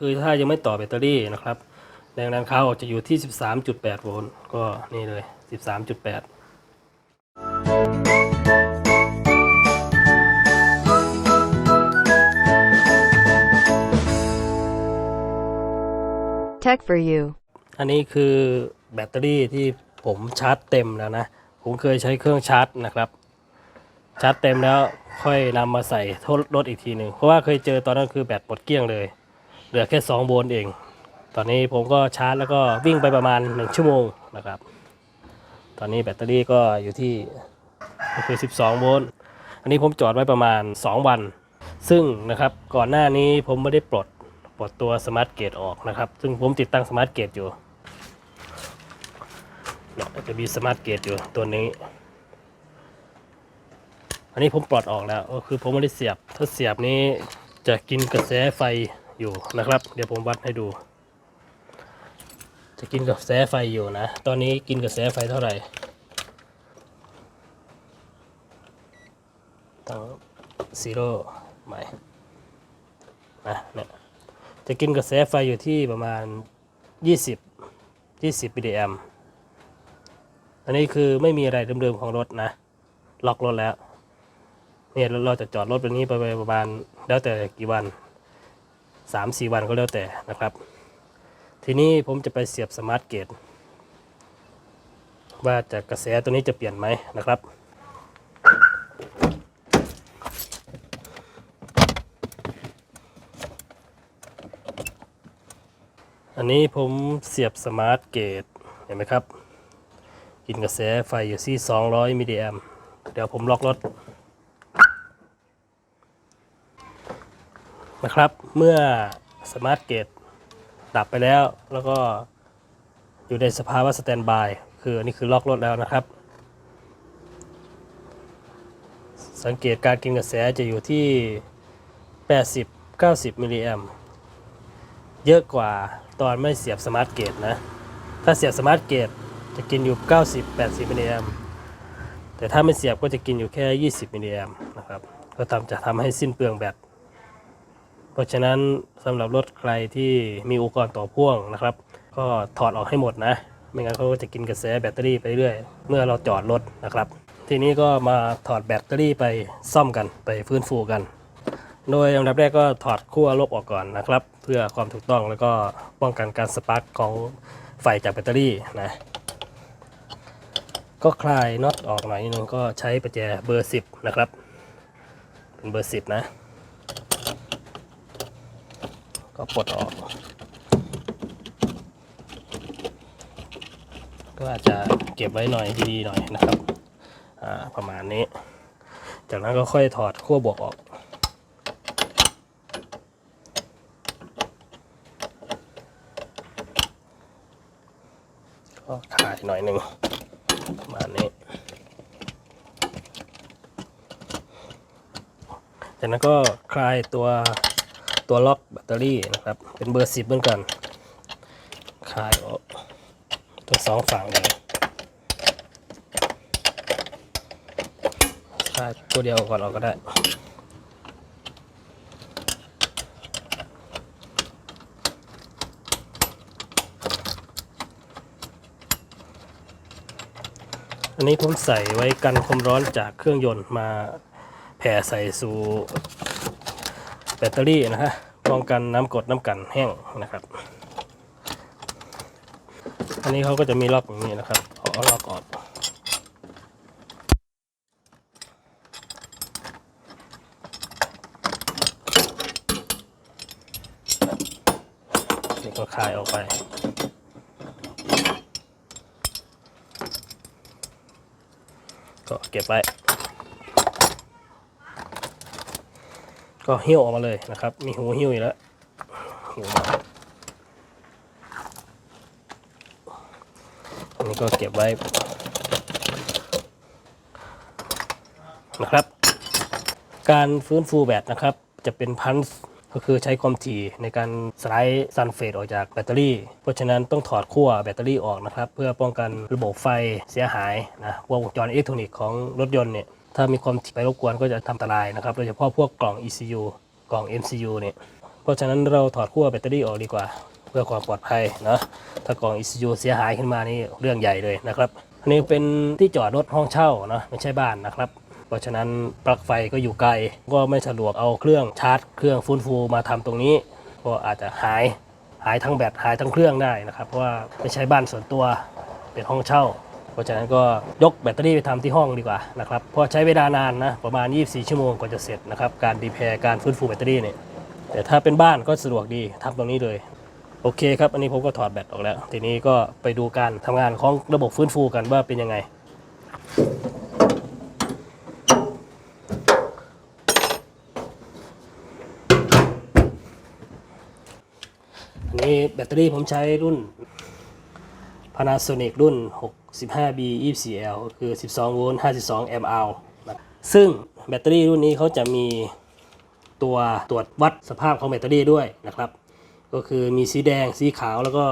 คือถ้ายังไม่ต่อแบตเตอรี่นะครับแรงดันขาออกจะอยู่ที่ 13.8 โวลต์ก็นี่เลย 13.8 Tech for you. อันนี้คือแบตเตอรี่ที่ผมชาร์จเต็มแล้วนะ ผมเคยใช้เครื่องชาร์จนะครับ ชาร์จเต็มแล้วค่อยนำมาใส่ทดรถอีกทีหนึ่ง เพราะว่าเคยเจอตอนนั้นคือแบตหมดเกลี้ยงเลย เหลือแค่2โวลต์เอง ตอนนี้ผมก็ชาร์จแล้วก็วิ่งไปประมาณ 1 ชั่วโมงนะครับ ตอนนี้แบตเตอรี่ก็อยู่ที่ก็คือ 12 โวลต์ อันนี้ผมจอดไว้ประมาณ 2 วัน ซึ่งนะครับก่อนหน้านี้ผมไม่ได้ปลดปลดตัวสมาร์ทเกตออกนะครับ ซึ่งผมติดตั้งสมาร์ทเกตอยู่เนี่ยจะมีสมาร์ทเกตอยู่ตัวนี้ อันนี้ผมปลดออกแล้ว ก็คือผมไม่ได้เสียบ ถ้าเสียบนี้จะกินกระแสไฟ อยู่นะครับ เดี๋ยวผมวัดให้ดู จะกินกระแสไฟอยู่นะ ตอนนี้กินกระแสไฟเท่าไหร่ตั้งซีโร่ใหม่นะเนี่ยจะกินกระแสไฟอยู่ที่ประมาณ 20 20 pdm อันนี้คือไม่มีอะไรเดิมๆของรถนะ ล็อกรถแล้ว เนี่ยเราจะจอดรถแบบนี้ไปประมาณ แล้วแต่กี่วัน 3-4 วันก็แล้วแต่นะครับ ทีนี้ผมจะไปเสียบสมาร์ทเกตว่าจากกระแสตัวนี้จะเปลี่ยนไหมนะครับอันนี้ผมเสียบสมาร์ทเกตเห็นไหมครับ กินกระแสไฟอยู่ที่ 200 มิลลิแอมเดี๋ยวผมล็อกรถ นะครับ เมื่อสมาร์ทเกตดับไปแล้ว แล้วก็อยู่ในสภาวะสแตนบาย คืออันนี้คือล็อกรถแล้วนะครับ สังเกตการกินกระแสจะอยู่ที่ 80-90 มิลลิแอมเยอะกว่าตอนไม่เสียบสมาร์ทเกตนะ ถ้าเสียบสมาร์ทเกตจะกินอยู่ 90-80 มิลลิแอมแต่ถ้าไม่เสียบก็จะกินอยู่แค่ 20 มิลลิแอมนะครับ ก็ทำจะทำให้สิ้นเปลืองแบต เพราะฉะนั้นสำหรับรถใครที่มีอุปกรณ์ต่อพ่วงนะครับ ก็ถอดออกให้หมดนะ ไม่งั้นเขาก็จะกินกระแสแบตเตอรี่ไปเรื่อยเมื่อเราจอดรถนะครับ ทีนี้ก็มาถอดแบตเตอรี่ไปซ่อมกันไปฟื้นฟูกัน โดยอันดับแรกก็ถอดขั้วลบออกก่อนนะครับ เพื่อความถูกต้องแล้วก็ป้องกันการสปาร์กของไฟจากแบตเตอรี่นะก็คลายน็อตออกหน่อยนึงก็ใช้ประแจเบอร์ 10 นะครับ เป็นเบอร์ 10 นะ ก็ปลดออก ก็อาจจะเก็บไว้หน่อยดีๆหน่อยนะครับประมาณนี้ จากนั้นก็ค่อยถอดขั้วบวกออกก็ขายหน่อยหนึ่งประมาณนี้ จากนั้นก็คลายตัว ตัวล็อกแบตเตอรี่นะครับ เป็นเบอร์สิบเหมือนกันคลายออกทั้งสองฝั่งเลยคลายตัวเดียวก่อนออกก็ได้อันนี้ผมใส่ไว้กันความร้อนจากเครื่องยนต์มาแผ่ใส่สู่ แบตเตอรี่นะฮะป้องกันน้ำกดน้ำกันแห้งนะครับ อันนี้เขาก็จะมีล็อกอย่างนี้นะครับเอาล็อกออกนี่ก็คลายออกไปก็เก็บไว้ ก็หิ้วออกมาเลยนะครับ มีหูหิ้วอยู่แล้วหิ้วมาอันนี้ก็เก็บไว้นะครับ การฟื้นฟูแบตนะครับ จะเป็นพันส์ก็คือใช้ความถี่ในการสไลด์ซันเฟตออกจากแบตเตอรี่ เพราะฉะนั้นต้องถอดขั้วแบตเตอรี่ออกนะครับ เพื่อป้องกันระบบไฟเสียหายนะวกวงจรอิเล็กทรอนิกส์ของรถยนต์เนี่ย ถ้ามีความไปรบกวนก็จะทำอันตรายนะครับโดยเฉพาะพวกกล่อง ECU กล่อง MCU เนี่ยเพราะฉะนั้นเราถอดขั้วแบตเตอรี่ออกดีกว่า เพื่อความปลอดภัยนะถ้ากล่อง ECU เสียหายขึ้นมานี่เรื่องใหญ่เลยนะครับอันนี้เป็นที่จอดรถห้องเช่านะไม่ใช่บ้านนะครับเพราะฉะนั้นปลั๊กไฟก็อยู่ไกลก็ไม่สะดวกเอาเครื่องชาร์จ เครื่องฟื้นฟูมาทำตรงนี้ ก็อาจจะหายหายทั้งแบตหายทั้งเครื่องได้นะครับ เพราะว่าไม่ใช่บ้านส่วนตัวเป็นห้องเช่า เพราะฉะนั้นก็ยกแบตเตอรี่ไปทำที่ห้องดีกว่านะครับเพราะใช้เวลานานนะประมาณ 24 ชั่วโมงกว่าจะเสร็จนะครับการดีแพร์การฟื้นฟูแบตเตอรี่เนี่ยแต่ถ้าเป็นบ้านก็สะดวกดีทำตรงนี้เลยโอเคครับ อันนี้ผมก็ถอดแบตออกแล้ว ทีนี้ก็ไปดูการทำงานของระบบฟื้นฟูกันว่าเป็นยังไง อันนี้แบตเตอรี่ผมใช้รุ่น Panasonic รุ่น 6 65B 24L คือ 12 โวลต์ 52 แอมป์อนะซึ่งแบตเตอรี่รุ่นนี้เขาจะมีตัวตรวจวัดสภาพของแบตเตอรี่ด้วยนะครับ ก็คือมีสีแดง สีขาว แล้วก็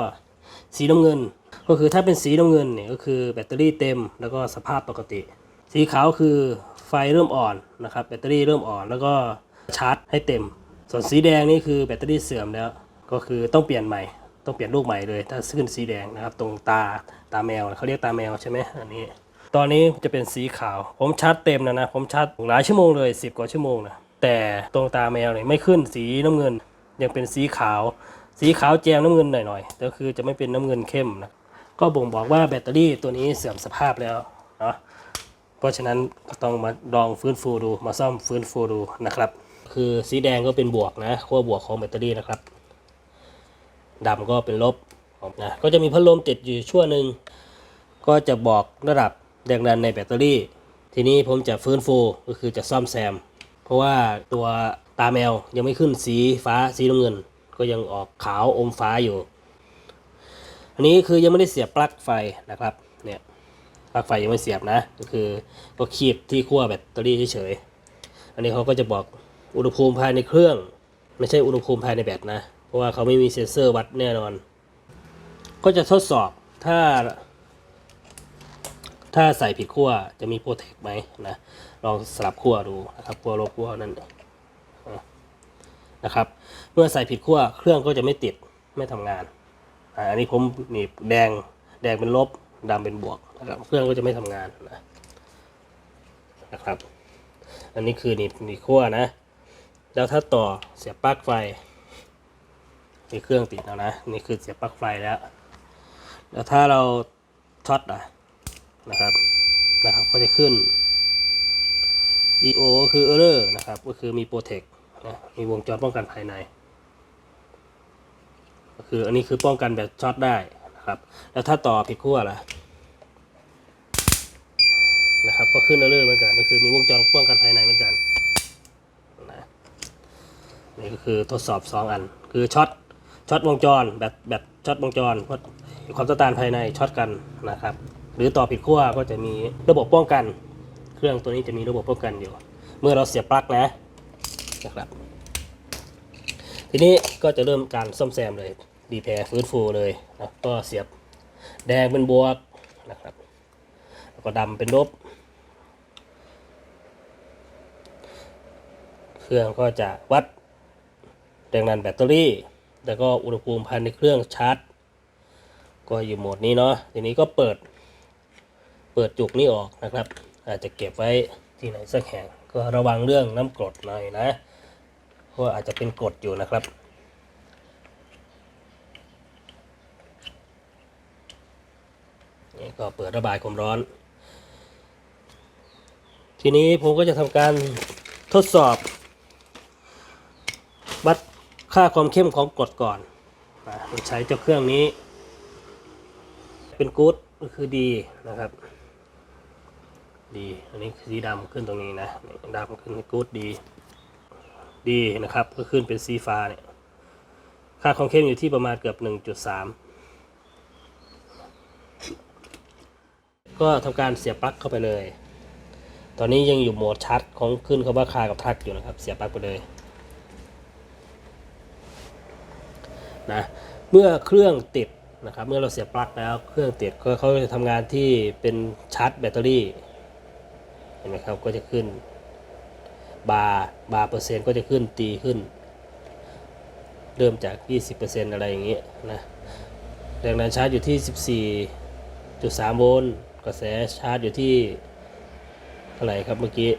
สีน้ำเงิน ก็คือถ้าเป็นสีน้ำเงินเนี่ยก็คือแบตเตอรี่เต็ม แล้วก็สภาพปกติ สีขาวคือไฟเริ่มอ่อนนะครับแบตเตอรี่เริ่มอ่อน แล้วก็ชาร์จให้เต็ม ส่วนสีแดงนี่คือแบตเตอรี่เสื่อมแล้ว ก็คือต้องเปลี่ยนใหม่ ต้องเปลี่ยนลูกใหม่เลย ถ้าขึ้นสีแดงนะครับ ตรงตาตาแมวเขาเรียกตาแมวใช่ไหมอันนี้ ตอนนี้จะเป็นสีขาว ผมชาร์จเต็มนะนะ ผมชาร์จหลายชั่วโมงเลย 10 กว่าชั่วโมงนะแต่ตรงตาแมวเนี่ยไม่ขึ้นสีน้ำเงิน ยังเป็นสีขาว สีขาวแจมน้ำเงินหน่อยๆก็คือจะไม่เป็นน้ำเงินเข้มนะก็บ่งบอกว่าแบตเตอรี่ตัวนี้เสื่อมสภาพแล้วเนาะเพราะฉะนั้นก็ต้องมาลองฟื้นฟูดูมาซ่อมฟื้นฟูดูนะครับ คือสีแดงก็เป็นบวกนะขั้วบวกของแบตเตอรี่นะครับ ดำก็เป็นลบนะก็จะมีพัดลมติดอยู่ชั่วหนึ่งก็จะบอกระดับแรงดันในแบตเตอรี่ ทีนี้ผมจะฟื้นฟูก็คือจะซ่อมแซม เพราะว่าตัวตาแมวยังไม่ขึ้นสีฟ้าสีน้ำเงิน ก็ยังออกขาวอมฟ้าอยู่ อันนี้คือยังไม่ได้เสียบปลั๊กไฟนะครับเนี่ยปลั๊กไฟยังไม่เสียบนะ ก็คือก็คีบที่ขั้วแบตเตอรี่เฉยๆอันนี้เขาก็จะบอกอุณหภูมิภายในเครื่อง ไม่ใช่อุณหภูมิภายในแบตนะ ราะว่าเขาไม่มีเซ็นเซอร์วัดแน่นอน ก็จะทดสอบถ้า ถ้าใส่ผิดขั้วจะมีโปรเทคไหมนะลองสลับขั้วดูนะครับขั้วลบขั้วนั่นนะครับเมื่อใส่ผิดขั้วเครื่องก็จะไม่ติดไม่ทำงานอันนี้ผมหนีบแดงแดงเป็นลบดำเป็นบวกนะครับเครื่องก็จะไม่ทำงานนะนะครับ อันนี้คือหนีบหนีบขั้วนะ แล้วถ้าต่อเสียบปลั๊กไฟ นี่เครื่องติดแล้วนะ นี่คือเสียบปลั๊กไฟแล้วแล้วถ้าเราช็อตอะนะครับนะครับก็จะขึ้น EO คือ error นะครับ ก็คือมี protect นะมีวงจรป้องกันภายใน ก็คืออันนี้คือป้องกันแบบช็อตได้นะครับ แล้วถ้าต่อผิดขั้วล่ะนะครับ ก็ขึ้น error เหมือนกันก็คือมีวงจรป้องกันภายในเหมือนกันนะนี่ก็คือทดสอบ 2 อัน คือช็อต ช็อตวงจรแบบแบบช็อตวงจรความต้านทานภายในช็อตกันนะครับ หรือต่อผิดขั้วก็จะมีระบบป้องกัน เครื่องตัวนี้จะมีระบบป้องกันอยู่ เมื่อเราเสียบปลั๊กนะนะครับ ทีนี้ก็จะเริ่มการซ่อมแซมเลยดีแพร์ฟื้นฟูเลยนะก็เสียบแดงเป็นบวกนะครับแล้วก็ดำเป็นลบเครื่องก็จะวัดแรงดันแบตเตอรี่ แล้วก็อุณหภูมิภายในเครื่องชาร์จ ก็อยู่โหมดนี้เนาะทีนี้ก็เปิด เปิดจุกนี้ออกนะครับ อาจจะเก็บไว้ที่ไหนสักแห่งก็ระวังเรื่องน้ำกรดหน่อยนะเพราะว่าอาจจะเป็นกรดอยู่นะครับนี่ก็เปิดระบายความร้อน ทีนี้ผมก็จะทำการทดสอบ ค่าความเข้มของกรดก่อนนะโดยใช้เจ้าเครื่องนี้ เป็นกู๊ดก็คือดีนะครับ ดีอันนี้สีดำขึ้นตรงนี้นะดำขึ้นกู๊ดดีดีนะครับก็ขึ้นเป็นสีฟ้าเนี่ยค่าความเข้มอยู่ที่ประมาณเกือบ 1.3 ก็ทำการเสียบปลั๊กเข้าไปเลย ตอนนี้ยังอยู่โหมดชาร์จของขึ้นคำว่าคากับทักอยู่นะครับ เสียบปลั๊กไปเลย นะเมื่อเครื่องติดนะครับเมื่อเราเสียบปลั๊กแล้วเครื่องติดก็เขาจะทำงานที่เป็นชาร์จแบตเตอรี่เห็นไหมครับก็จะขึ้นบาร์บาร์เปอร์เซ็นต์ก็จะขึ้นตีขึ้น เริ่มจาก 20%อะไรอย่างนี้ยนะแรงดันชาร์จอยู่ที่ 14.3 โวลต์กระแสชาร์จอยู่ที่เท่าไหร่ครับเมื่อกี้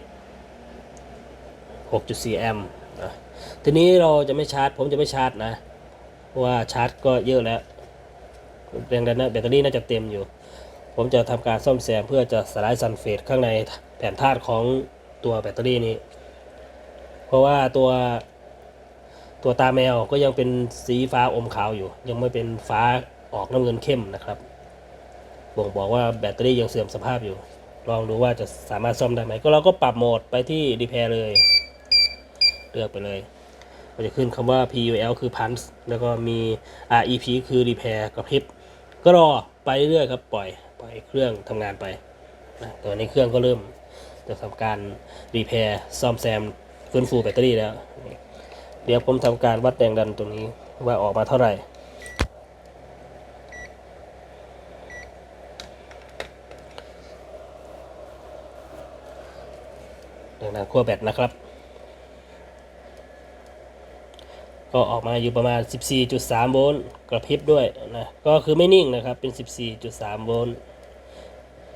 6.4 แอมป์นะทีนี้เราจะไม่ชาร์จ ผมจะไม่ชาร์จนะ ว่าชาร์จก็เยอะแล้วแรงดันนะแบตเตอรี่น่าจะเต็มอยู่ ผมจะทำการซ่อมแซมเพื่อจะสลายซัลเฟตข้างในแผ่นธาตุของตัวแบตเตอรี่นี้ เพราะว่าตัวตัวตาแมวก็ยังเป็นสีฟ้าอมขาวอยู่ ยังไม่เป็นฟ้าออกน้ำเงินเข้มนะครับบ่งบอกว่าแบตเตอรี่ยังเสื่อมสภาพอยู่ ลองดูว่าจะสามารถซ่อมได้ไหม ก็เราก็ปรับโหมดไปที่รี p a i r เลย เลือกไปเลย ก็จะขึ้นคำว่า PUL คือ punch แล้วก็มี REP คือ repair กระพริบ ก็รอไปเรื่อยครับ ปล่อย ปล่อยเครื่องทำงานไปนะตอนนี้เครื่องก็เริ่มจะทำการรีเพร์ซ่อมแซมฟื้นฟูแบตเตอรี่แล้ว เดี๋ยวผมทำการวัดแรงดันตรงนี้ว่าออกมาเท่าไหร่ แรงดันขั้วแบตนะครับ ก็ออกมาอยู่ประมาณ 14.3 โวลต์กระพริบด้วยนะ ก็คือไม่นิ่งนะครับ เป็น 14.3 โวลต์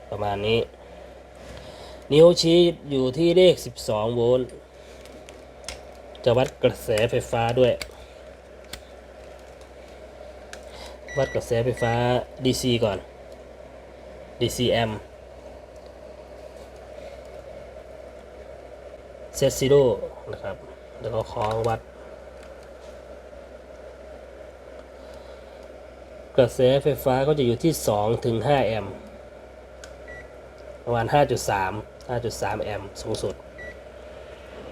ประมาณนี้ นิ้วชี้อยู่ที่เลข 12 โวลต์ จะวัดกระแสไฟฟ้าด้วย วัดกระแสไฟฟ้า DC ก่อน DC m เซตซิโร่นะครับ แล้วก็คล้องวัด กระแสไฟฟ้าก็จะอยู่ที่ 2 ถึง 5 แอมป์ประมาณ 5.3 5.3 แอมป์สูงสุด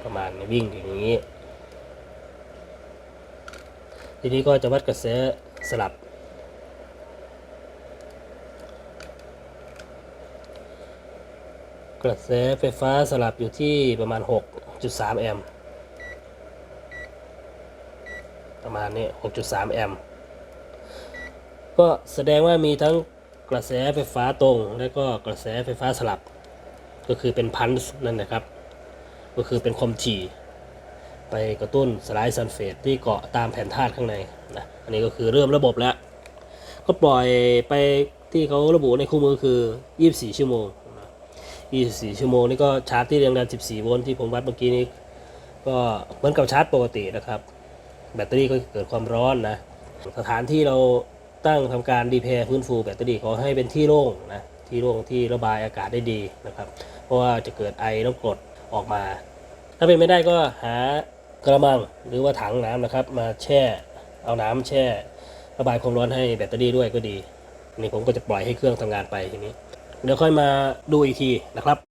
ประมาณวิ่งอย่างนี้ ทีนี้ก็จะวัดกระแสสลับ กระแสไฟฟ้าสลับอยู่ที่ประมาณ 6.3 แอมป์ประมาณนี้ 6.3 แอมป์ ก็แสดงว่ามีทั้งกระแสไฟฟ้าตรง และก็กระแสไฟฟ้าสลับ ก็คือเป็นพันส์นั่นนะครับ ก็คือเป็นคมถี่ ไปกระตุ้นสลายซัลเฟตที่เกาะตามแผ่นธาตุข้างในนะอันนี้ก็คือเริ่มระบบแล้ว ก็ปล่อยไปที่เขาระบุในคู่มือคือ 24 ชั่วโมง 24 ชั่วโมงนี่ก็ชาร์จที่แรงดัน 14 โวลต์ที่ผมวัดเมื่อกี้นี้ก็เหมือนกับชาร์จปกตินะครับ แบตเตอรี่ก็เกิดความร้อนนะ สถานที่เรา ตั้งทำการรีเพร์ฟื้นฟูแบตเตอรี่ขอให้เป็นที่โล่งนะที่โล่งที่ระบายอากาศได้ดีนะครับ เพราะว่าจะเกิดไอน้ำกรดออกมา ถ้าเป็นไม่ได้ก็หากระมังหรือว่าถังน้ำนะครับ มาแช่เอาน้ำแช่ ระบายความร้อนให้แบตเตอรี่ด้วยก็ดีนี่ผมก็จะปล่อยให้เครื่องทำงานไปทีนี้ เดี๋ยวค่อยมาดูอีกทีนะครับ